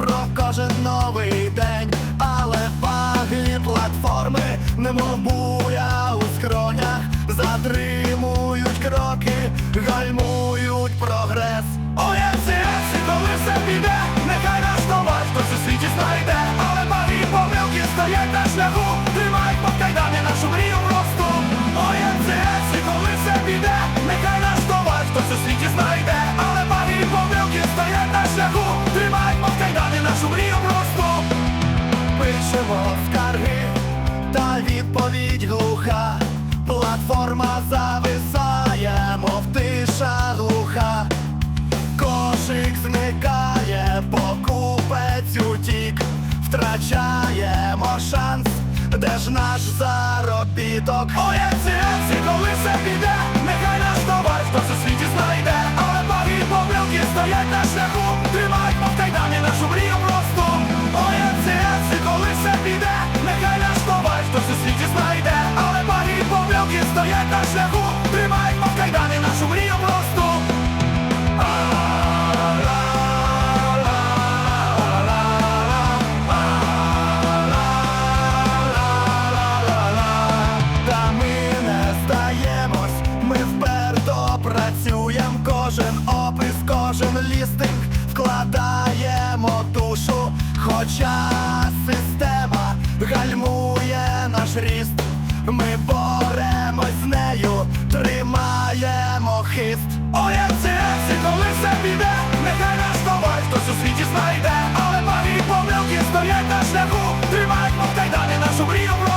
про кожен новий день, але ваги платформи, немов буя у скронях, затримують кроки, гальмують прогрес. Ой, МСС, і коли все піде, нехай наш нова, хтось у світі знайде, але малі помилки стоять. Глуха. Платформа зависає, мов тиша глуха. Кошик зникає, покупець утік, втрачаємо шанс, де ж наш заробіток? Ой, ці, ці, коли все піде, нехай наш товар хто у світі знайде, лістинг вкладаємо душу, хоча система гальмує наш ріст, ми боремось з нею, тримаємо хист. Ой, ці, ці, коли все піде, нехай наш товар хтось у світі знайде, але багі помилки стоять на шляху, тримають мов кайдані нашу мрію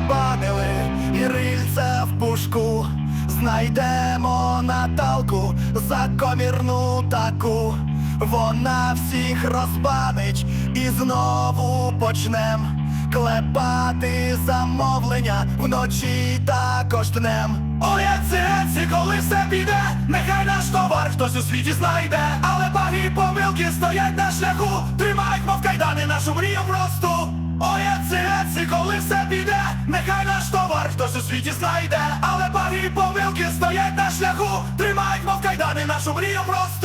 нас забанили і рильце в пушку, знайдемо Наталку закомірну таку. Вона всіх розбанить і знову почнем клепати замовлення вночі також днем. Ой, ці, коли все піде, нехай наш товар хтось у світі знайде, але багі помилки стоять на шляху, тримають, мов кайдани нашу мрію просто. Ой, ці, ці, коли все піде, нехай наш товар хтось у світі знайде, але багі помилки стоять на шляху, тримають, мов кайдани нашу мрію просто.